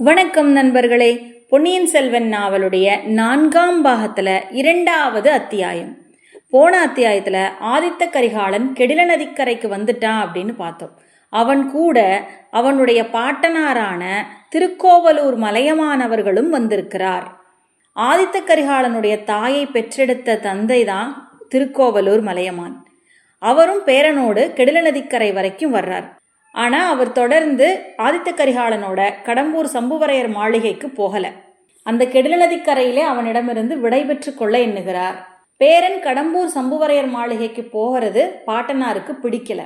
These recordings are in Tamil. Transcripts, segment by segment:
வணக்கம் நண்பர்களே. பொன்னியின் செல்வன் நாவலுடைய நான்காம் பாகத்தில் இரண்டாவது அத்தியாயம். போன அத்தியாயத்தில் ஆதித்த கரிகாலன் கெடில நதிக்கரைக்கு வந்துட்டான் அப்படின்னு பார்த்தோம். அவன் கூட அவனுடைய பாட்டனாரான திருக்கோவலூர் மலையமானவர்களும் வந்திருக்கிறார். ஆதித்த கரிகாலனுடைய தாயை பெற்றெடுத்த தந்தை தான் திருக்கோவலூர் மலையமான். அவரும் பேரனோடு கெடில நதிக்கரை வரைக்கும் வர்றார். ஆனா அவர் தொடர்ந்து ஆதித்த கரிகாலனோட கடம்பூர் சம்புவரையர் மாளிகைக்கு போகல. அந்த கெடுநதிக்கரையிலே அவனிடமிருந்து விடை பெற்று கொள்ள எண்ணுகிறார். பேரன் கடம்பூர் சம்புவரையர் மாளிகைக்கு போகிறது பாட்டனாருக்கு பிடிக்கல.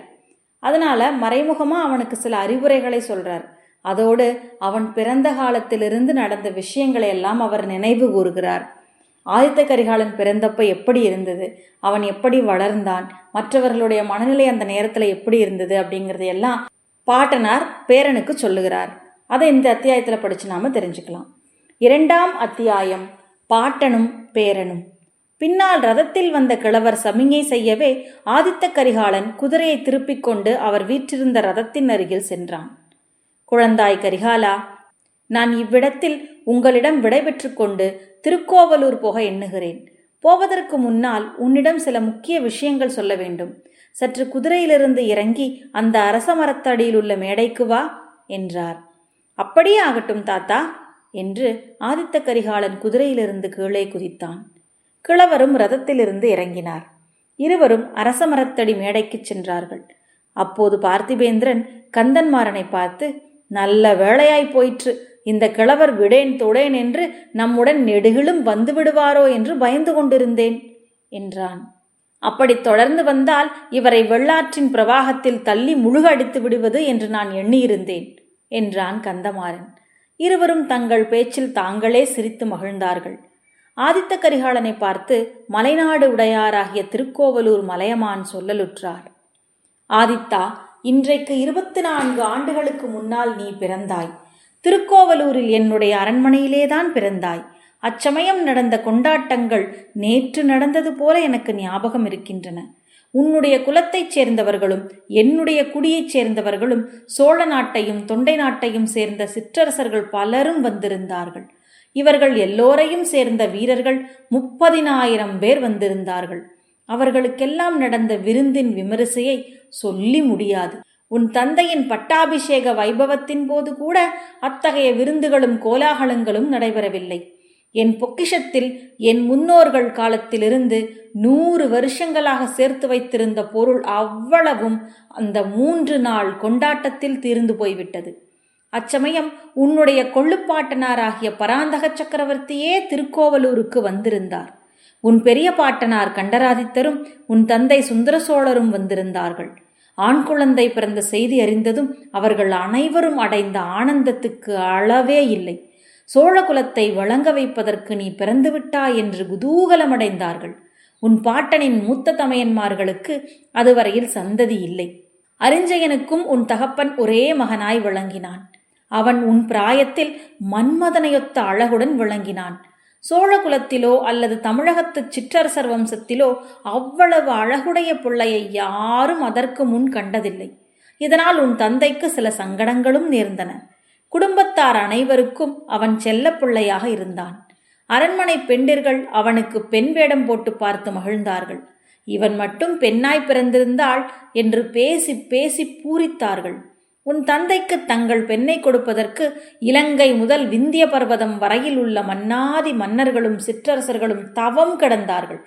அதனால மறைமுகமா அவனுக்கு சில அறிவுரைகளை சொல்றார். அதோடு அவன் பிறந்த காலத்திலிருந்து நடந்த விஷயங்களை எல்லாம் அவர் நினைவு கூறுகிறார். ஆதித்த கரிகாலன் பிறந்தப்ப எப்படி இருந்தது? அவன் எப்படி வளர்ந்தான்? மற்றவர்களுடைய மனநிலை அந்த நேரத்தில் எப்படி இருந்தது அப்படிங்கிறது எல்லாம் பாட்டனார் பேரனுக்கு சொல்லுகிறார். அதை இந்த அத்தியாயத்தில் படிச்சு நாம தெரிஞ்சுக்கலாம். இரண்டாம் அத்தியாயம் பாட்டனும் பேரனும். பின்னால் ரதத்தில் வந்த கிழவர் சமிங்கை செய்யவே ஆதித்த கரிகாலன் குதிரையை திருப்பிக் கொண்டு அவர் வீற்றிருந்த ரதத்தின் அருகில் சென்றான். குழந்தாய் கரிகாலா நான் இவ்விடத்தில் உங்களிடம் விடைபெற்று கொண்டு திருக்கோவலூர் போக எண்ணுகிறேன். போவதற்கு முன்னால் உன்னிடம் சில முக்கிய விஷயங்கள் சொல்ல வேண்டும். சற்று குதிரையிலிருந்து இறங்கி அந்த அரச மரத்தடியில் உள்ள மேடைக்கு வா என்றார். அப்படியே ஆகட்டும் தாத்தா என்று ஆதித்த கரிகாலன் குதிரையிலிருந்து கீழே குதித்தான். கிழவரும் ரதத்திலிருந்து இறங்கினார். இருவரும் அரச மரத்தடி மேடைக்குச் சென்றார்கள். அப்போது பார்த்திபேந்திரன் கந்தன்மாறனை பார்த்து நல்ல வேளையாய் போயிற்று. இந்த கிழவர் விடேன் தொடேன் என்று நம்முடன் நெடுகிலும் வந்து விடுவாரோ என்று பயந்து கொண்டிருந்தேன் என்றான். அப்படி தொடர்ந்து வந்தால் இவரை வெள்ளாற்றின் பிரவாகத்தில் தள்ளி முழுகடித்து விடுவது என்று நான் எண்ணியிருந்தேன் என்றான் கந்தமாறன். இருவரும் தங்கள் பேச்சில் தாங்களே சிரித்து மகிழ்ந்தார்கள். ஆதித்த கரிகாலனை பார்த்து மலைநாடு உடையாராகிய திருக்கோவலூர் மலையமான் சொல்லலுற்றார். ஆதித்தா இன்றைக்கு இருபத்தி நான்கு ஆண்டுகளுக்கு முன்னால் நீ பிறந்தாய். திருக்கோவலூரில் என்னுடைய அரண்மனையிலேதான் பிறந்தாய். அச்சமயம் நடந்த கொண்டாட்டங்கள் நேற்று நடந்தது போல எனக்கு ஞாபகம் இருக்கின்றன. உன்னுடைய குலத்தைச் சேர்ந்தவர்களும் என்னுடைய குடியைச் சேர்ந்தவர்களும் சோழ நாட்டையும் தொண்டை நாட்டையும் சேர்ந்த சிற்றரசர்கள் பலரும் வந்திருந்தார்கள். இவர்கள் எல்லோரையும் சேர்ந்த வீரர்கள் முப்பதினாயிரம் பேர் வந்திருந்தார்கள். அவர்களுக்கெல்லாம் நடந்த விருந்தின் விமரிசையை சொல்லி முடியாது. உன் தந்தையின் பட்டாபிஷேக வைபவத்தின் போது கூட அத்தகைய விருந்துகளும் கோலாகலங்களும் நடைபெறவில்லை. என் பொக்கிஷத்தில் என் முன்னோர்கள் காலத்திலிருந்து நூறு வருஷங்களாக சேர்த்து வைத்திருந்த பொருள் அவ்வளவும் அந்த மூன்று நாள் கொண்டாட்டத்தில் தீர்ந்து போய்விட்டது. அச்சமயம் உன்னுடைய கொள்ளுப்பாட்டனாராகிய பராந்தக சக்கரவர்த்தியே திருக்கோவலூருக்கு வந்திருந்தார். உன் பெரிய பாட்டனார் கண்டராதித்தரும் உன் தந்தை சுந்தர சோழரும் வந்திருந்தார்கள். ஆண் குழந்தை பிறந்த செய்தி அறிந்ததும் அவர்கள் அனைவரும் அடைந்த ஆனந்தத்துக்கு அளவே இல்லை. சோழ குலத்தை வழங்க வைப்பதற்கு நீ பிறந்துவிட்டாய் என்று குதூகலமடைந்தார்கள். உன் பாட்டனின் மூத்த தமையன்மார்களுக்கு அதுவரையில் சந்ததி இல்லை. அரிஞ்சயனுக்கும் உன் தகப்பன் ஒரே மகனாய் விளங்கினான். அவன் உன் பிராயத்தில் மன்மதனையொத்த அழகுடன் விளங்கினான். சோழ குலத்திலோ அல்லது தமிழகத்து சிற்றரசர் வம்சத்திலோ அவ்வளவு அழகுடைய பிள்ளையை யாரும் அதற்கு முன் கண்டதில்லை. இதனால் உன் தந்தைக்கு சில சங்கடங்களும் நேர்ந்தன. குடும்பத்தார் அனைவருக்கும் அவன் செல்ல பிள்ளையாக இருந்தான். அரண்மனை பெண்டிர்கள் அவனுக்கு பெண் வேடம் போட்டு பார்த்து மகிழ்ந்தார்கள். இவன் மட்டும் பெண்ணாய் பிறந்திருந்தாள் என்று பேசி பேசி பூரித்தார்கள். உன் தந்தைக்கு தங்கள் பெண்ணை கொடுப்பதற்கு இலங்கை முதல் விந்திய பர்வதம் வரையில் உள்ள மன்னாதி மன்னர்களும் சிற்றரசர்களும் தவம் கிடந்தார்கள்.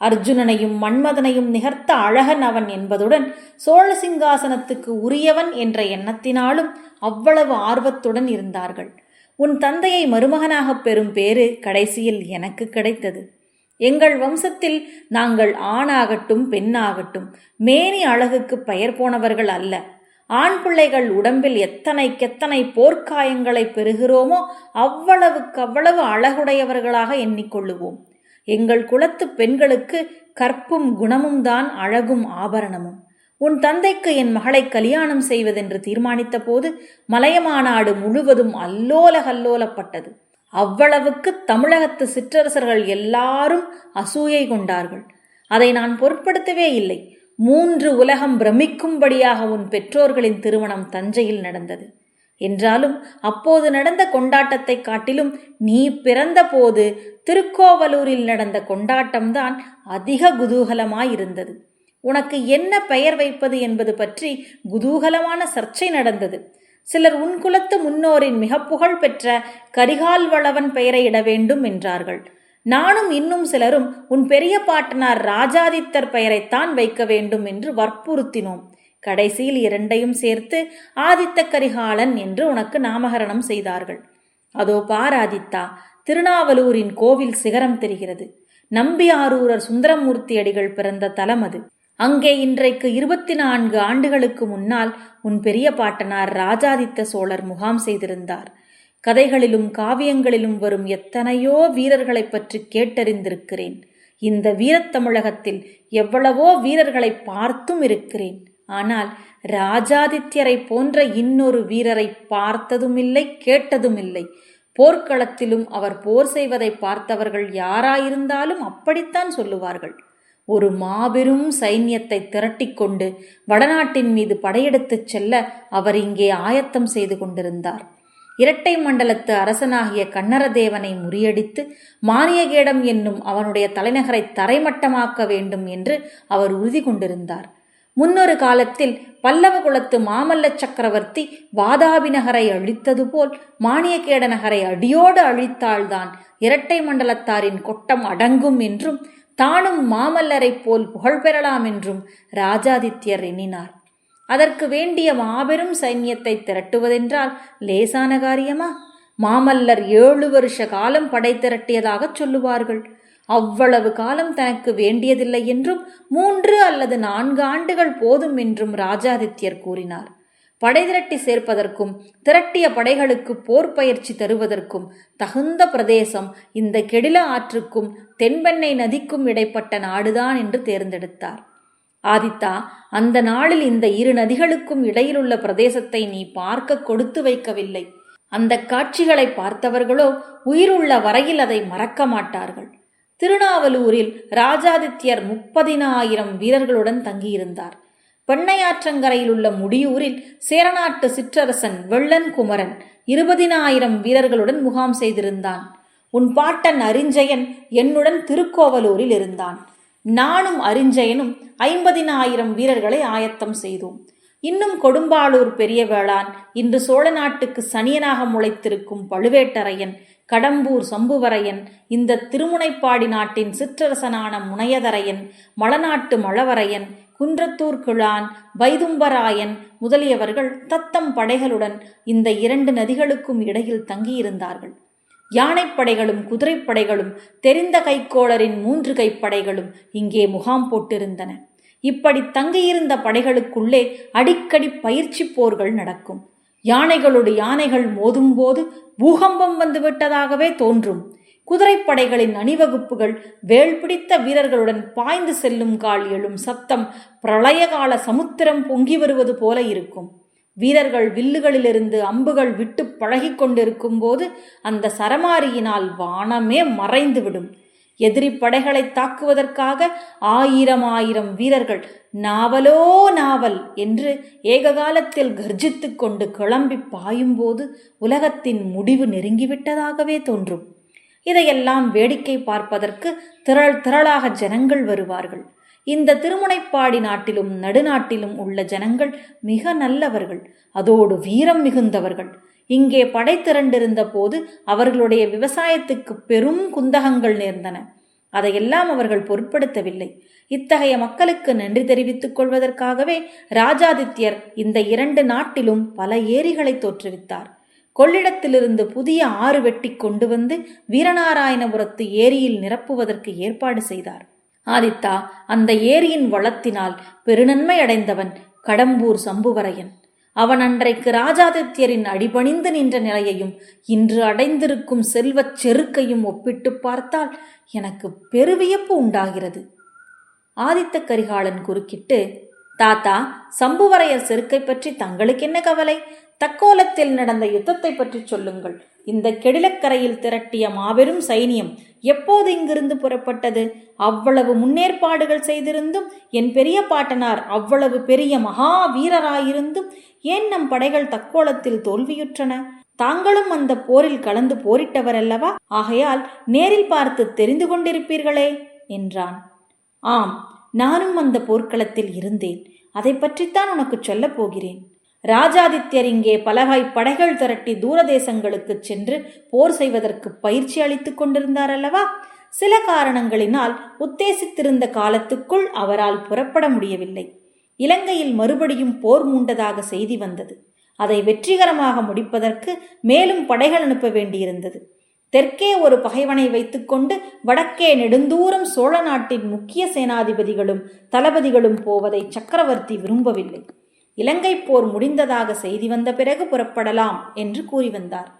அர்ஜுனனையும் மன்மதனையும் நிகர்த்த அழகன் அவன் என்பதுடன் சோழ சிங்காசனத்துக்கு உரியவன் என்ற எண்ணத்தினாலும் அவ்வளவு ஆர்வத்துடன் இருந்தார்கள். உன் தந்தையை மருமகனாகப் பெறும் பேறு கடைசியில் எனக்கு கிடைத்தது. எங்கள் வம்சத்தில் நாங்கள் ஆணாகட்டும் பெண்ணாகட்டும் மேனி அழகுக்கு பெயர் போனவர்கள் அல்ல. ஆண் பிள்ளைகள் உடம்பில் எத்தனைக்கெத்தனை போர்க்காயங்களை பெறுகிறோமோ அவ்வளவுக்கு அவ்வளவு அழகுடையவர்களாக எண்ணிக்கொள்ளுவோம். எங்கள் குலத்து பெண்களுக்கு கற்பும் குணமும் தான் அழகும் ஆபரணமும். உன் தந்தைக்கு என் மகளை கல்யாணம் செய்வதென்று தீர்மானித்த போது மலையமாநாடு முழுவதும் அல்லோல கல்லோலப்பட்டது அவ்வளவுக்கு தமிழகத்து சிற்றரசர்கள் எல்லாரும் அசூயை கொண்டார்கள். அதை நான் பொருட்படுத்தவே இல்லை. மூன்று உலகம் பிரமிக்கும்படியாக உன் பெற்றோர்களின் திருமணம் தஞ்சையில் நடந்தது. என்றாலும் அப்போது நடந்த கொண்டாட்டத்தை காட்டிலும் நீ பிறந்தபோது திருக்கோவலூரில் நடந்த கொண்டாட்டம்தான் அதிக குதூகலமாயிருந்தது. உனக்கு என்ன பெயர் வைப்பது என்பது பற்றி குதூகலமான சர்ச்சை நடந்தது. சிலர் உன் குலத்து முன்னோரின் மிக புகழ் பெற்ற கரிகால் வளவன் பெயரை இட வேண்டும் என்றார்கள். நானும் இன்னும் சிலரும் உன் பெரிய பாட்டனார் ராஜாதித்தர் பெயரைத்தான் வைக்க வேண்டும் என்று வற்புறுத்தினோம். கடைசியில் இரண்டையும் சேர்த்து ஆதித்த கரிகாலன் என்று உனக்கு நாமகரணம் செய்தார்கள். அதோ பார் ஆதித்தா திருநாவலூரின் கோவில் சிகரம் தெரிகிறது. நம்பியாரூரர் சுந்தரமூர்த்தி அடிகள் பிறந்த தலம் அது. அங்கே இன்றைக்கு இருபத்தி நான்கு ஆண்டுகளுக்கு முன்னால் உன் பெரிய பாட்டனார் ராஜாதித்த சோழர் முகாம் செய்திருந்தார். கதைகளிலும் காவியங்களிலும் வரும் எத்தனையோ வீரர்களைப் பற்றி கேட்டறிந்திருக்கிறேன். இந்த வீரத்தமிழகத்தில் எவ்வளவோ வீரர்களை பார்த்தும் இருக்கிறேன். ஆனால் ராஜாதித்யரை போன்ற இன்னொரு வீரரை பார்த்ததுமில்லை கேட்டதுமில்லை. போர்க்களத்திலும் அவர் போர் செய்வதை பார்த்தவர்கள் யாராயிருந்தாலும் அப்படித்தான் சொல்லுவார்கள். ஒரு மாபெரும் சைன்யத்தை திரட்டிக்கொண்டு வடநாட்டின் மீது படையெடுத்துச் செல்ல அவர் இங்கே ஆயத்தம் செய்து கொண்டிருந்தார். இரட்டை மண்டலத்து அரசனாகிய கண்ணரதேவனை முறியடித்து மானியகேடம் என்னும் அவனுடைய தலைநகரை தரைமட்டமாக்க வேண்டும் என்று அவர் உறுதி கொண்டிருந்தார். முன்னொரு காலத்தில் பல்லவ குலத்து மாமல்ல சக்கரவர்த்தி வாதாபி நகரை அழித்தது போல் மானியகேட நகரை அடியோடு அழித்தால்தான் இரட்டை மண்டலத்தாரின் கொட்டம் அடங்கும் என்றும் தானும் மாமல்லரைப் போல் புகழ் பெறலாம் என்றும் ராஜாதித்யர் எண்ணினார். அதற்கு வேண்டிய மாபெரும் சைன்யத்தை திரட்டுவதென்றால் லேசான காரியமா? மாமல்லர் ஏழு வருஷ காலம் படை திரட்டியதாகச் சொல்லுவார்கள். அவ்வளவு காலம் தனக்கு வேண்டியதில்லை என்றும் மூன்று அல்லது நான்கு ஆண்டுகள் போதும் என்றும் ராஜாதித்யர் கூறினார். படை திரட்டி சேர்ப்பதற்கும் திரட்டிய படைகளுக்கு போர் பயிற்சி தருவதற்கும் தகுந்த பிரதேசம் இந்த கெடில ஆற்றுக்கும் தென்பெண்ணை நதிக்கும் இடைப்பட்ட நாடுதான் என்று தேர்ந்தெடுத்தார். ஆதித்தா அந்த நாளில் இந்த இரு நதிகளுக்கும் இடையிலுள்ள பிரதேசத்தை நீ பார்க்க கொடுத்து வைக்கவில்லை. அந்த காட்சிகளை பார்த்தவர்களோ உயிருள்ள வரையில் அதை மறக்க மாட்டார்கள். திருநாவலூரில் ராஜாதித்யர் முப்பதினாயிரம் வீரர்களுடன் தங்கியிருந்தார். பெண்ணையாற்றங்கரையில் உள்ள முடியூரில் சேரநாட்டு சிற்றரசன் வெள்ளன் குமரன் இருபதினாயிரம் வீரர்களுடன் முகாம் செய்திருந்தான். உன் பாட்டன் அரிஞ்சயன் என்னுடன் திருக்கோவலூரில் இருந்தான். நானும் அரிஞ்சயனும் ஐம்பதினாயிரம் வீரர்களை ஆயத்தம் செய்தோம். இன்னும் கொடும்பாளூர் பெரிய வேளான் இன்று சோழ நாட்டுக்கு சனியனாக முளைத்திருக்கும் பழுவேட்டரையன் கடம்பூர் சம்புவரையன் இந்த திருமுனைப்பாடி நாட்டின் சிற்றரசனான முனையதரையன் மலநாட்டு மழவரையன் குன்றத்தூர் கிழான் வைதும்பராயன் முதலியவர்கள் தத்தம் படைகளுடன் இந்த இரண்டு நதிகளுக்கும் இடையில் தங்கியிருந்தார்கள். யானைப்படைகளும் குதிரைப்படைகளும் தெரிந்த கைக்கோளரின் மூன்று கைப்படைகளும் இங்கே முகாம் போட்டிருந்தன. இப்படி தங்கியிருந்த படைகளுக்குள்ளே அடிக்கடி பயிற்சி போர்கள் நடக்கும். யானைகளோடு யானைகள் மோதும்போது பூகம்பம் வந்துவிட்டதாகவே தோன்றும். குதிரைப்படைகளின் அணிவகுப்புகள் வேல் பிடித்த வீரர்களுடன் பாய்ந்து செல்லும் கால் எழும் சத்தம் பிரளயகால சமுத்திரம் பொங்கி வருவது போல இருக்கும். வீரர்கள் வில்லுகளிலிருந்து அம்புகள் விட்டு பழகி கொண்டிருக்கும் போது அந்த சரமாரியினால் வானமே மறைந்துவிடும். எதிரி படைகளை தாக்குவதற்காக ஆயிரம் ஆயிரம் வீரர்கள் நாவலோ நாவல் என்று ஏககாலத்தில் கர்ஜித்து கொண்டு கிளம்பி பாயும்போது உலகத்தின் முடிவு நெருங்கிவிட்டதாகவே தோன்றும். இதையெல்லாம் வேடிக்கை பார்ப்பதற்கு திரள் திரளாக ஜனங்கள் வருவார்கள். இந்த திருமுனைப்பாடி நாட்டிலும் நடுநாட்டிலும் உள்ள ஜனங்கள் மிக நல்லவர்கள். அதோடு வீரம் மிகுந்தவர்கள். இங்கே படை திரண்டிருந்த போது அவர்களுடைய விவசாயத்துக்கு பெரும் குந்தகங்கள் நேர்ந்தன. அதையெல்லாம் அவர்கள் பொருட்படுத்தவில்லை. இத்தகைய மக்களுக்கு நன்றி தெரிவித்துக் கொள்வதற்காகவே ராஜாதித்யர் இந்த இரண்டு நாட்டிலும் பல ஏரிகளை தோற்றுவித்தார். கொள்ளிடத்திலிருந்து புதிய ஆறு வெட்டி கொண்டு வந்து வீரநாராயணபுரத்து ஏரியில் நிரப்புவதற்கு ஏற்பாடு செய்தார். ஆதித்தா அந்த ஏரியின் வளத்தினால் பெருநன்மை அடைந்தவன் கடம்பூர் சம்புவரையன். அவன் அன்றைக்கு ராஜாதித்யரின் அடிபணிந்து நின்ற நிலையையும் இன்று அடைந்திருக்கும் செல்வச் செருக்கையும் ஒப்பிட்டு பார்த்தால் எனக்கு பெருவியப்பு உண்டாகிறது. ஆதித்த கரிகாலன் குறுக்கிட்டு தாத்தா சம்புவரையர் செருக்கை பற்றி தங்களுக்கு என்ன கவலை? தக்கோலத்தில் நடந்த யுத்தத்தை பற்றி சொல்லுங்கள். இந்த கெடிலக்கரையில் திரட்டிய மாபெரும் சைனியம் எப்போது இங்கிருந்து புறப்பட்டது? அவ்வளவு முன்னேற்பாடுகள் செய்திருந்தும் என் பெரிய பாட்டனார் அவ்வளவு பெரிய மகா வீரராயிருந்தும் ஏன் நம் படைகள் தக்கோலத்தில் தோல்வியுற்றன? தாங்களும் அந்த போரில் கலந்து போரிட்டவர் அல்லவா ஆகையால் நேரில் பார்த்து தெரிந்து கொண்டிருப்பீர்களே என்றான். ஆம் நானும் அந்த போர்க்களத்தில் இருந்தேன். அதை பற்றித்தான் உனக்கு சொல்லப் போகிறேன். ராஜாதித்யர் இங்கே பலகை படைகள் திரட்டி தூரதேசங்களுக்கு சென்று போர் செய்வதற்கு பயிற்சி அளித்துக் கொண்டிருந்தார் அல்லவா சில காரணங்களினால் உத்தேசித்திருந்த காலத்துக்குள் அவரால் புறப்பட முடியவில்லை. இலங்கையில் மறுபடியும் போர் மூண்டதாக செய்தி வந்தது. அதை வெற்றிகரமாக முடிப்பதற்கு மேலும் படைகள் அனுப்ப வேண்டியிருந்தது. தெற்கே ஒரு பகைவனை வைத்துக்கொண்டு வடக்கே நெடுந்தூரம் சோழ நாட்டின் முக்கிய சேனாதிபதிகளும் தளபதிகளும் போவதை சக்கரவர்த்தி விரும்பவில்லை. இலங்கை போர் முடிந்ததாக செய்தி வந்த பிறகு புறப்படலாம் என்று கூறி வந்தார்.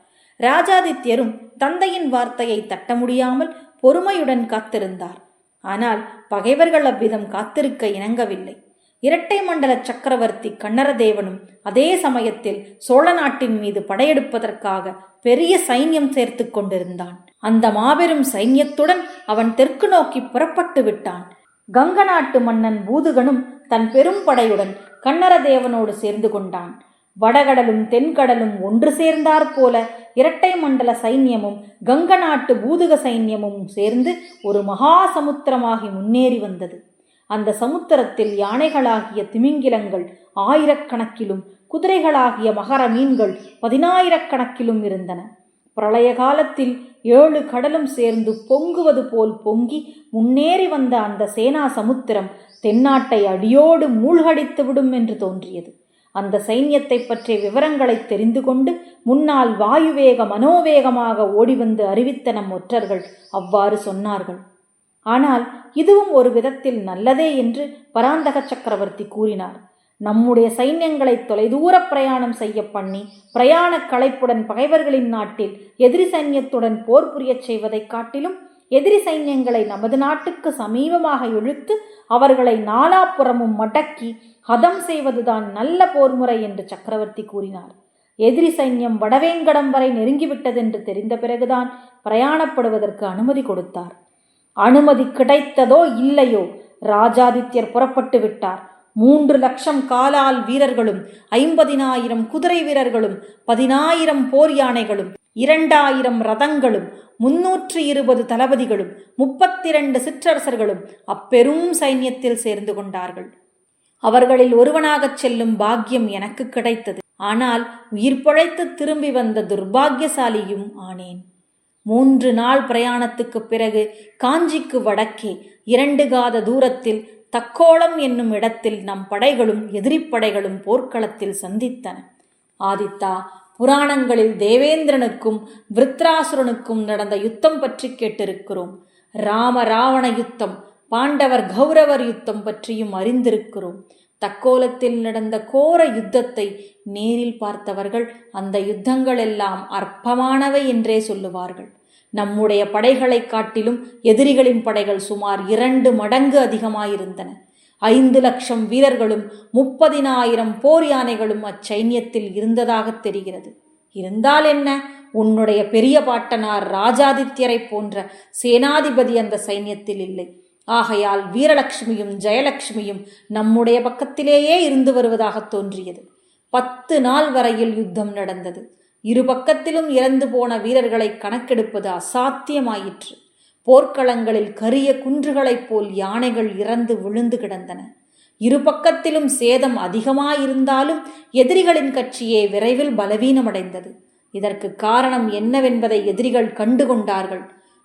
ராஜாதித்யரும் தந்தையின் வார்த்தையை தட்ட முடியாமல் பொறுமையுடன் காத்திருந்தார். ஆனால் பகைவர்கள் அவ்விதம் காத்திருக்க இணங்கவில்லை. இரட்டை மண்டல சக்கரவர்த்தி கண்ணரதேவனும் அதே சமயத்தில் சோழ நாட்டின் மீது படையெடுப்பதற்காக பெரிய சைன்யம் சேர்த்து கொண்டிருந்தான். அந்த மாபெரும் சைன்யத்துடன் அவன் தெற்கு நோக்கி புறப்பட்டு விட்டான். கங்க நாட்டு மன்னன் பூதுகனும் தன் பெரும் படையுடன் கண்ணரதேவனோடு சேர்ந்து கொண்டான். வடகடலும் தென்கடலும் ஒன்று சேர்ந்தாற் போல இரட்டை மண்டல சைன்யமும் கங்க நாட்டு பூதுக சைன்யமும் சேர்ந்து ஒரு மகா சமுத்திரமாகி முன்னேறி வந்தது. அந்த சமுத்திரத்தில் யானைகளாகிய திமிங்கிலங்கள் ஆயிரக்கணக்கிலும் குதிரைகளாகிய மகர மீன்கள் பதினாயிரக்கணக்கிலும் இருந்தன. பிரளய காலத்தில் ஏழு கடலும் சேர்ந்து பொங்குவது போல் பொங்கி முன்னேறி வந்த அந்த சேனா சமுத்திரம் தென்னாட்டை அடியோடு மூழ்கடித்து விடும் என்று தோன்றியது. அந்த சைன்யத்தை பற்றிய விவரங்களை தெரிந்து கொண்டு முன்னால் வாயுவேக மனோவேகமாக ஓடிவந்து அறிவித்த நம் ஒற்றர்கள் அவ்வாறு சொன்னார்கள். ஆனால் இதுவும் ஒரு விதத்தில் நல்லதே என்று பராந்தக சக்கரவர்த்தி கூறினார். நம்முடைய சைன்யங்களை தொலைதூர பிரயாணம் செய்ய பண்ணி பிரயாண களைப்புடன் பகைவர்களின் நாட்டில் எதிரி சைன்யத்துடன் போர் புரியச் செய்வதைக் காட்டிலும் எதிரி சைன்யங்களை நமது நாட்டுக்கு சமீபமாக இழுத்து அவர்களை நாலாப்புறமும் மடக்கி ஹதம் செய்வதுதான் நல்ல போர்முறை என்று சக்கரவர்த்தி கூறினார். எதிரி சைன்யம் வடவேங்கடம் வரை நெருங்கிவிட்டதென்று தெரிந்த பிறகுதான் பிரயாணப்படுவதற்கு அனுமதி கொடுத்தார். அனுமதி கிடைத்ததோ இல்லையோ ராஜாதித்யர் புறப்பட்டு விட்டார். மூன்று லட்சம் காலால் வீரர்களும் ஐம்பதினாயிரம் குதிரை வீரர்களும் பதினாயிரம் போர் யானைகளும் இரண்டாயிரம் ரதங்களும் முன்னூற்று இருபது தளபதிகளும் முப்பத்திரண்டு சிற்றரசர்களும் அப்பெரும் சைன்யத்தில் சேர்ந்து கொண்டார்கள். அவர்களில் ஒருவனாகச் செல்லும் பாக்கியம் எனக்கு கிடைத்தது. ஆனால் உயிர் பிழைத்து திரும்பி வந்த துர்பாக்கியசாலியும் ஆனேன். மூன்று நாள் பிரயாணத்துக்குப் பிறகு காஞ்சிக்கு வடக்கே இரண்டு காத தூரத்தில் தக்கோளம் என்னும் இடத்தில் நம் படைகளும் எதிரிப்படைகளும் போர்க்களத்தில் சந்தித்தன. ஆதித்தா புராணங்களில் தேவேந்திரனுக்கும் விருத்ராசுரனுக்கும் நடந்த யுத்தம் பற்றி கேட்டிருக்கிறோம். ராம ராவண யுத்தம் பாண்டவர் கௌரவர் யுத்தம் பற்றியும் அறிந்திருக்கிறோம். தக்கோலத்தில் நடந்த கோர யுத்தத்தை நேரில் பார்த்தவர்கள் அந்த யுத்தங்கள் எல்லாம் அற்பமானவை என்றே சொல்லுவார்கள். நம்முடைய படைகளைக் காட்டிலும் எதிரிகளின் படைகள் சுமார் இரண்டு மடங்கு அதிகமாயிருந்தன. ஐந்து லட்சம் வீரர்களும் முப்பதினாயிரம் போர் யானைகளும் அச்சைன்யத்தில் இருந்ததாக தெரிகிறது. இருந்தால் என்ன? உன்னுடைய பெரிய பாட்டனார் ராஜாதித்யரை போன்ற சேனாதிபதி அந்த சைன்யத்தில் இல்லை. ஆகையால் வீரலட்சுமியும் ஜெயலட்சுமியும் நம்முடைய பக்கத்திலேயே இருந்து வருவதாக தோன்றியது. பத்து நாள் வரையில் யுத்தம் நடந்தது. இரு பக்கத்திலும் இறந்து போன வீரர்களை கணக்கெடுப்பது அசாத்தியமாயிற்று. போர்க்களங்களில் கரிய குன்றுகளைப் போல் யானைகள் இறந்து விழுந்து கிடந்தன. இரு பக்கத்திலும் சேதம் அதிகமாயிருந்தாலும் எதிரிகளின் கட்சியே விரைவில் பலவீனமடைந்தது. இதற்கு காரணம் என்னவென்பதை எதிரிகள் கண்டுகொண்டார்கள்.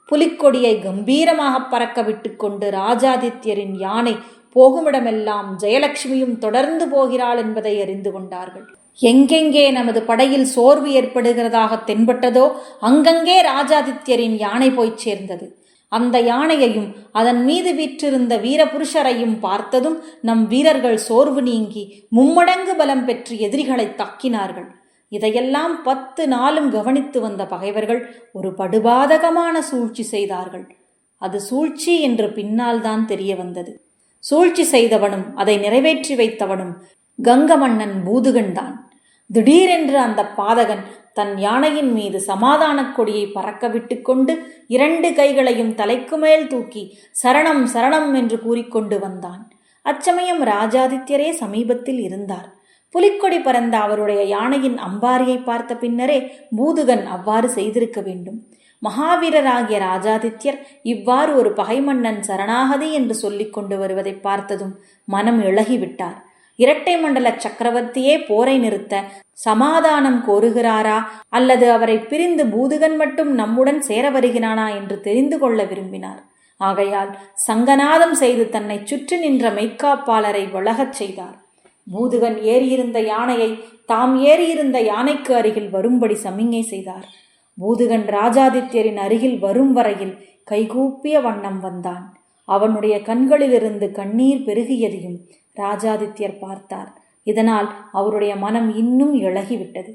புலிக்கொடியை கம்பீரமாக பறக்க விட்டுக்கொண்டு ராஜாதித்யரின் யானை போகுமிடமெல்லாம் ஜெயலட்சுமியும் தொடர்ந்து போகிறாள் என்பதை அறிந்து கொண்டார்கள். எங்கெங்கே நமது படையில் சோர்வு ஏற்படுகிறதாக தென்பட்டதோ அங்கங்கே ராஜாதித்யரின் யானை போய்ச் சேர்ந்தது. அந்த யானையையும் அதன் மீது வீற்றிருந்த வீரபுருஷரையும் பார்த்ததும் நம் வீரர்கள் சோர்வு நீங்கி மும்மடங்கு பலம் பெற்று எதிரிகளை தாக்கினார்கள். இதையெல்லாம் பத்து நாளும் கவனித்து வந்த பகைவர்கள் ஒரு படுபாதகமான சூழ்ச்சி செய்தார்கள். அது சூழ்ச்சி என்று பின்னால் தான் தெரிய வந்தது. சூழ்ச்சி செய்தவனும் அதை நிறைவேற்றி வைத்தவனும் கங்கமன்னன் பூதுகன் தான் திடீரென்று அந்த பாதகன் தன் யானையின் மீது சமாதானக் கொடியை பறக்க விட்டுக்கொண்டு இரண்டு கைகளையும் தலைக்கு மேல் தூக்கி சரணம் சரணம் என்று கூறிக்கொண்டு வந்தான். அச்சமயம் ராஜாதித்யரே சமீபத்தில் இருந்தார். புலிக்கொடி பறந்த அவருடைய யானையின் அம்பாரியை பார்த்த பின்னரே பூதுகன் அவ்வாறு செய்திருக்க வேண்டும். மகாவீரராகிய ராஜாதித்யர் இவ்வாறு ஒரு பகைமன்னன் சரணாகதி என்று சொல்லிக் கொண்டு வருவதை பார்த்ததும் மனம் இழகிவிட்டார் இரட்டை மண்டல சக்கரவர்த்தியே போரை நிறுத்த சமாதானம் கோருகிறாரா? அல்லது அவரை பிரிந்து பூதுகன் மட்டும் நம்முடன் சேர வருகிறானா என்று தெரிந்து கொள்ள விரும்பினார். ஆகையால் சங்கநாதம் செய்து தன்னை சுற்றி நின்ற மெய்க்காப்பாளரை விலகச் செய்தார். பூதுகன் ஏறியிருந்த யானையை தாம் ஏறியிருந்த யானைக்கு அருகில் வரும்படி சமிங்கை செய்தார். பூதுகன் ராஜாதித்யரின் அருகில் வரும் வரையில் கைகூப்பிய வண்ணம் வந்தான். அவனுடைய கண்களிலிருந்து கண்ணீர் பெருகியதையும் ராஜாதித்யர் பார்த்தார். இதனால் அவருடைய மனம் இன்னும் இழகிவிட்டது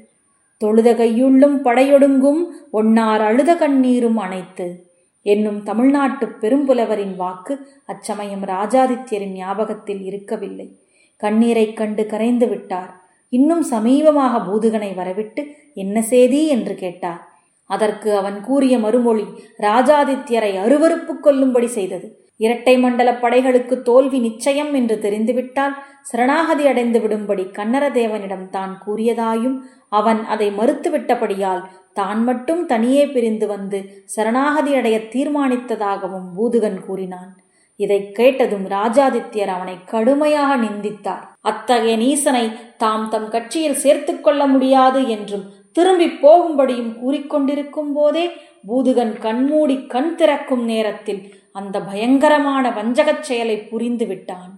தொழுத கையுள்ளும் படையொடுங்கும் ஒன்னார் அழுத கண்ணீரும் அனைத்து என்னும் தமிழ்நாட்டு பெரும்புலவரின் வாக்கு அச்சமயம் ராஜாதித்யரின் ஞாபகத்தில் இருக்கவில்லை. கண்ணீரைக் கண்டு கரைந்து விட்டார். இன்னும் சமீபமாக பூதுகனை வரவிட்டு என்ன செய்தி என்று கேட்டார். அதற்கு அவன் கூறிய மறுமொழி ராஜாதித்யரை அருவருப்பு கொள்ளும்படி செய்தது. இரட்டை மண்டல படைகளுக்கு தோல்வி நிச்சயம் என்று தெரிந்துவிட்டால் சரணாகதி அடைந்து விடும்படி கன்னரதேவனிடம் தான் கூறியதாயும் அவன் அதை மறுத்துவிட்டபடியால் தான் மட்டும் தனியே பிரிந்து வந்து சரணாகதி அடைய தீர்மானித்ததாகவும் பூதுகன் கூறினான். இதைக் கேட்டதும் ராஜாதித்யர் அவனை கடுமையாக நிந்தித்தார். அத்தகைய நீசனை தாம் தம் கட்சியில் சேர்த்து கொள்ள முடியாது என்றும் திரும்பி போகும்படியும் கூறிக்கொண்டிருக்கும் போதே பூதுகன் கண்மூடி கண் திறக்கும் நேரத்தில் அந்த பயங்கரமான வஞ்சகச் செயலை புரிந்து விட்டான்.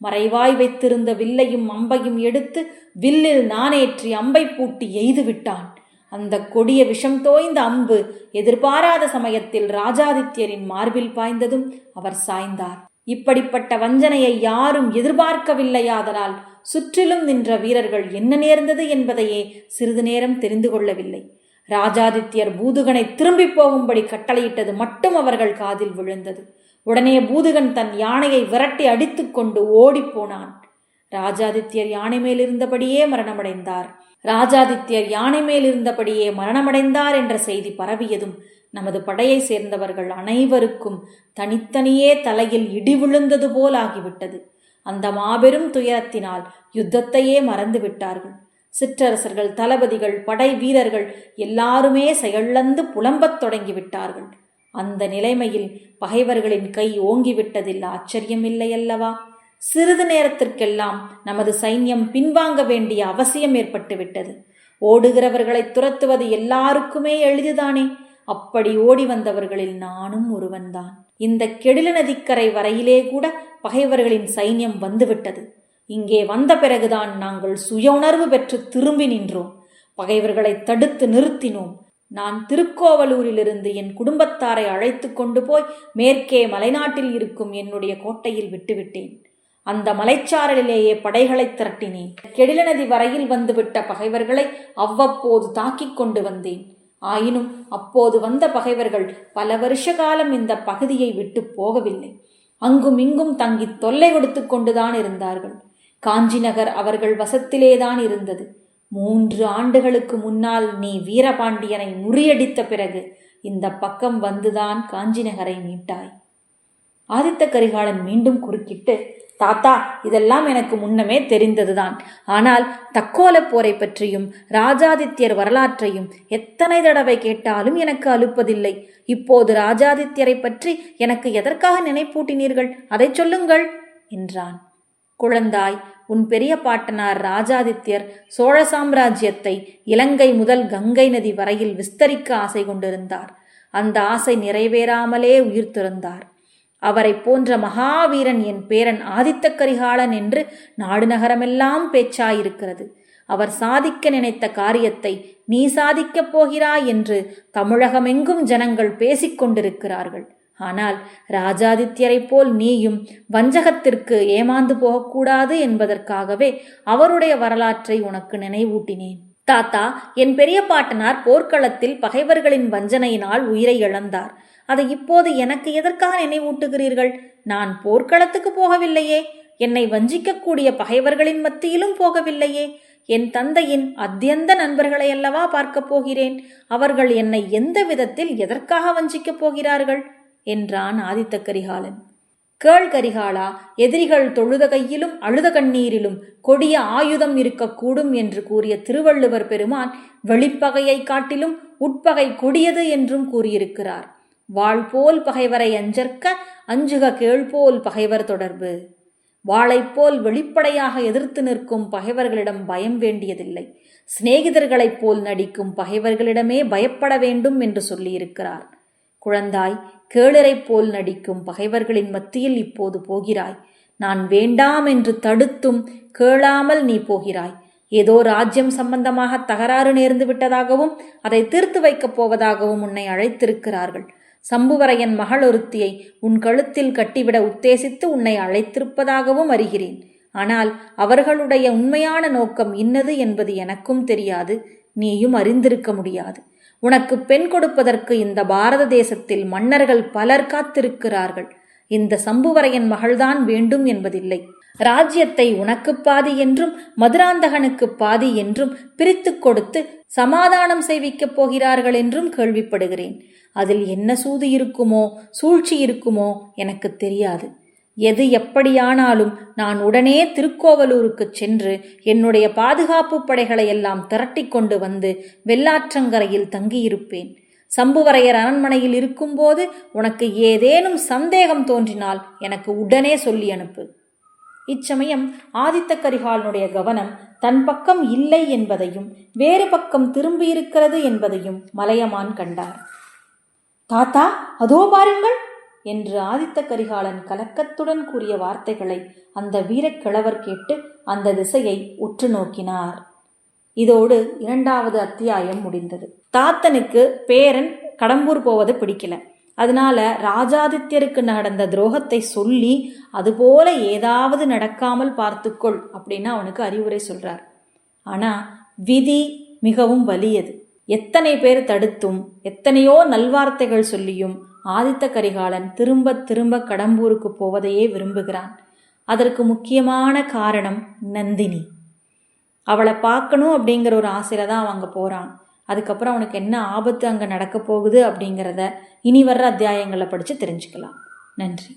மறைவாய் வைத்திருந்த வில்லையும் அம்பையும் எடுத்து வில்லில் நானேற்றி அம்பை பூட்டி எய்து விட்டான். அந்த கொடிய விஷம் தோய்ந்த அம்பு எதிர்பாராத சமயத்தில் ராஜாதித்யரின் மார்பில் பாய்ந்ததும் அவர் சாய்ந்தார். இப்படிப்பட்ட வஞ்சனையை யாரும் எதிர்பார்க்கவில்லையாதலால் சுற்றிலும் நின்ற வீரர்கள் என்ன நேர்ந்தது என்பதையே சிறிது நேரம் தெரிந்து கொள்ளவில்லை. ராஜாதித்யர் பூதுகனை திரும்பி போகும்படி கட்டளையிட்டது மட்டும் அவர்கள் காதில் விழுந்தது. உடனே பூதுகன் தன் யானையை விரட்டி அடித்துக்கொண்டு ஓடிப்போனான் ராஜாதித்யர் யானை மேல் இருந்தபடியே மரணமடைந்தார். ராஜாதித்யர் யானை மேல் இருந்தபடியே மரணமடைந்தார் என்ற செய்தி பரவியதும் நமது படையை சேர்ந்தவர்கள் அனைவருக்கும் தனித்தனியே தலையில் இடி விழுந்தது போல் ஆகிவிட்டது. அந்த மாபெரும் துயரத்தினால் யுத்தத்தையே மறந்து விட்டார்கள் சிற்றரசர்கள் தளபதிகள் படை வீரர்கள் எல்லாருமே செயலந்து புலம்பத் தொடங்கிவிட்டார்கள். அந்த நிலைமையில் பகைவர்களின் கை ஓங்கிவிட்டதில் ஆச்சரியமில்லையல்லவா சிறிது நேரத்திற்கெல்லாம் நமது சைன்யம் பின்வாங்க வேண்டிய அவசியம் ஏற்பட்டுவிட்டது. ஓடுகிறவர்களை துரத்துவது எல்லாருக்குமே எளிதுதானே? அப்படி ஓடி வந்தவர்களில் நானும் ஒருவன்தான். இந்த கெடில நதிக்கரை வரையிலே கூட பகைவர்களின் சைன்யம் வந்துவிட்டது. இங்கே வந்த பிறகுதான் நாங்கள் சுய உணர்வு பெற்று திரும்பி நின்றோம். பகைவர்களை தடுத்து நிறுத்தினோம். நான் திருக்கோவலூரிலிருந்து என் குடும்பத்தாரை அழைத்து கொண்டு போய் மேற்கே மலைநாட்டில் இருக்கும் என்னுடைய கோட்டையில் விட்டுவிட்டேன். அந்த மலைச்சாரலிலேயே படைகளை திரட்டினேன். கெடில நதி வரையில் வந்துவிட்ட பகைவர்களை அவ்வப்போது தாக்கிக் கொண்டு வந்தேன். ஆயினும் அப்போது வந்த பகைவர்கள் பல வருஷ காலம் இந்த பகுதியை விட்டு போகவில்லை. அங்கும் இங்கும் தங்கி தொல்லை கொடுத்து கொண்டுதான் இருந்தார்கள். காஞ்சி நகர் அவர்கள் வசத்திலேதான் இருந்தது. மூன்று ஆண்டுகளுக்கு முன்னால் நீ வீரபாண்டியனை முறியடித்த பிறகு இந்த பக்கம் வந்துதான் காஞ்சி நகரை மீட்டாய். ஆதித்த கரிகாலன் மீண்டும் குறுக்கிட்டு தாத்தா இதெல்லாம் எனக்கு முன்னமே தெரிந்ததுதான். ஆனால் தக்கோலப் போரை பற்றியும் ராஜாதித்யர் வரலாற்றையும் எத்தனை தடவை கேட்டாலும் எனக்கு அலுப்பதில்லை. இப்போது ராஜாதித்யரை பற்றி எனக்கு எதற்காக நினைப்பூட்டினீர்கள்? அதை சொல்லுங்கள் என்றான். குழந்தாய் உன் பெரிய பாட்டனார் ராஜாதித்யர் சோழ சாம்ராஜ்யத்தை இலங்கை முதல் கங்கை நதி வரையில் விஸ்தரிக்க ஆசை கொண்டிருந்தார். அந்த ஆசை நிறைவேறாமலே உயிர் துறந்தார். அவரை போன்ற மகாவீரன் என் பேரன் ஆதித்த கரிகாலன் என்று நாடு நகரமெல்லாம் பேச்சாயிருக்கிறது. அவர் சாதிக்க நினைத்த காரியத்தை நீ சாதிக்கப் போகிறாய் என்று தமிழகமெங்கும் ஜனங்கள் பேசிக் கொண்டிருக்கிறார்கள். ஆனால் ராஜாதித்யரைப் போல் நீயும் வஞ்சகத்திற்கு ஏமாந்து போகக்கூடாது என்பதற்காகவே அவருடைய வரலாற்றை உனக்கு நினைவூட்டினேன். தாத்தா என் பெரிய பாட்டனார் போர்க்களத்தில் பகைவர்களின் வஞ்சனையினால் உயிரை இழந்தார். அதை இப்போது எனக்கு எதற்காக நினைவூட்டுகிறீர்கள்? நான் போர்க்களத்துக்கு போகவில்லையே. என்னை வஞ்சிக்கக்கூடிய பகைவர்களின் மத்தியிலும் போகவில்லையே. என் தந்தையின் அத்தியந்த நண்பர்களை அல்லவா பார்க்கப் போகிறேன்? அவர்கள் என்னை எந்த விதத்தில் எதற்காக வஞ்சிக்கப் போகிறார்கள்? என்றான் ஆதித்த கரிகாலன். கேள் கரிகாலா எதிரிகள் தொழுத கையிலும் அழுத கண்ணீரிலும் கொடிய ஆயுதம் இருக்கக்கூடும் என்று கூறிய திருவள்ளுவர் பெருமான் வெளிப்பகையை காட்டிலும் உட்பகை கொடியது என்றும் கூறியிருக்கிறார். வாழ்போல் பகைவரை அஞ்சற்க அஞ்சுக கேள்போல் பகைவர் தொடர்பு. வாளைப்போல் வெளிப்படையாக எதிர்த்து நிற்கும் பகைவர்களிடம் பயம் வேண்டியதில்லை. சிநேகிதர்களைப் போல் நடிக்கும் பகைவர்களிடமே பயப்பட வேண்டும் என்று சொல்லியிருக்கிறார். குழந்தாய் கேளரைப் போல் நடிக்கும் பகைவர்களின் மத்தியில் இப்போது போகிறாய். நான் வேண்டாம் என்று தடுத்தும் கேளாமல் நீ போகிறாய். ஏதோ ராஜ்யம் சம்பந்தமாக தகராறு நேர்ந்து விட்டதாகவும் அதை தீர்த்து வைக்கப் போவதாகவும் உன்னை அழைத்திருக்கிறார்கள். சம்புவரையன் மகள் ஒருத்தியை உன் கழுத்தில் கட்டிவிட உத்தேசித்து உன்னை அழைத்திருப்பதாகவும் அறிகிறேன். ஆனால் அவர்களுடைய உண்மையான நோக்கம் இன்னது என்பது எனக்கும் தெரியாது. நீயும் அறிந்திருக்க முடியாது. உனக்கு பெண் கொடுப்பதற்கு இந்த பாரத தேசத்தில் மன்னர்கள் பலர் காத்திருக்கிறார்கள். இந்த சம்புவரையன் மகள்தான் வேண்டும் என்பதில்லை. ராஜ்யத்தை உனக்கு பாதி என்றும் மதுராந்தகனுக்கு பாதி என்றும் பிரித்து கொடுத்து சமாதானம் செய்விக்கப் போகிறார்கள் என்றும் கேள்விப்படுகிறேன். அதில் என்ன சூது இருக்குமோ சூழ்ச்சி இருக்குமோ எனக்கு தெரியாது. எது எப்படியானாலும் நான் உடனே திருக்கோவலூருக்குச் சென்று என்னுடைய பாதுகாப்பு படைகளை எல்லாம் திரட்டி கொண்டு வந்து வெள்ளாற்றங்கரையில் தங்கியிருப்பேன். சம்புவரையர் அரண்மனையில் இருக்கும்போது உனக்கு ஏதேனும் சந்தேகம் தோன்றினால் எனக்கு உடனே சொல்லி அனுப்பு. இச்சமயம் ஆதித்த கரிகாலனுடைய கவனம் தன் பக்கம் இல்லை என்பதையும் வேறு பக்கம் திரும்பியிருக்கிறது என்பதையும் மலையமான் கண்டார் தாத்தா அதோ பாருங்கள்! என்று ஆதித்த கரிகாலன் கலக்கத்துடன் கூறிய வார்த்தைகளை அந்த வீரக்கிழவர் கேட்டு அந்த திசையை உற்று நோக்கினார். இதோடு இரண்டாவது அத்தியாயம் முடிந்தது. தாத்தனுக்கு பேரன் கடம்பூர் போவது பிடிக்கல. அதனால ராஜாதித்யருக்கு நடந்த துரோகத்தை சொல்லி அதுபோல ஏதாவது நடக்காமல் பார்த்துக்கொள் அப்படின்னு அவனுக்கு அறிவுரை சொல்றார். ஆனா விதி மிகவும் வலியது. எத்தனை பேர் தடுத்தும் எத்தனையோ நல்வார்த்தைகள் சொல்லியும் ஆதித்த கரிகாலன் திரும்ப திரும்ப கடம்பூருக்கு போவதையே விரும்புகிறான். அதற்கு முக்கியமான காரணம் நந்தினி. அவளை பார்க்கணும் அப்படிங்கிற ஒரு ஆசையில தான் அவன் அங்கே போகிறான் அதுக்கப்புறம் அவனுக்கு என்ன ஆபத்து அங்கே நடக்க போகுது அப்படிங்கிறத இனி வர்ற அத்தியாயங்களை படித்து தெரிஞ்சுக்கலாம். நன்றி.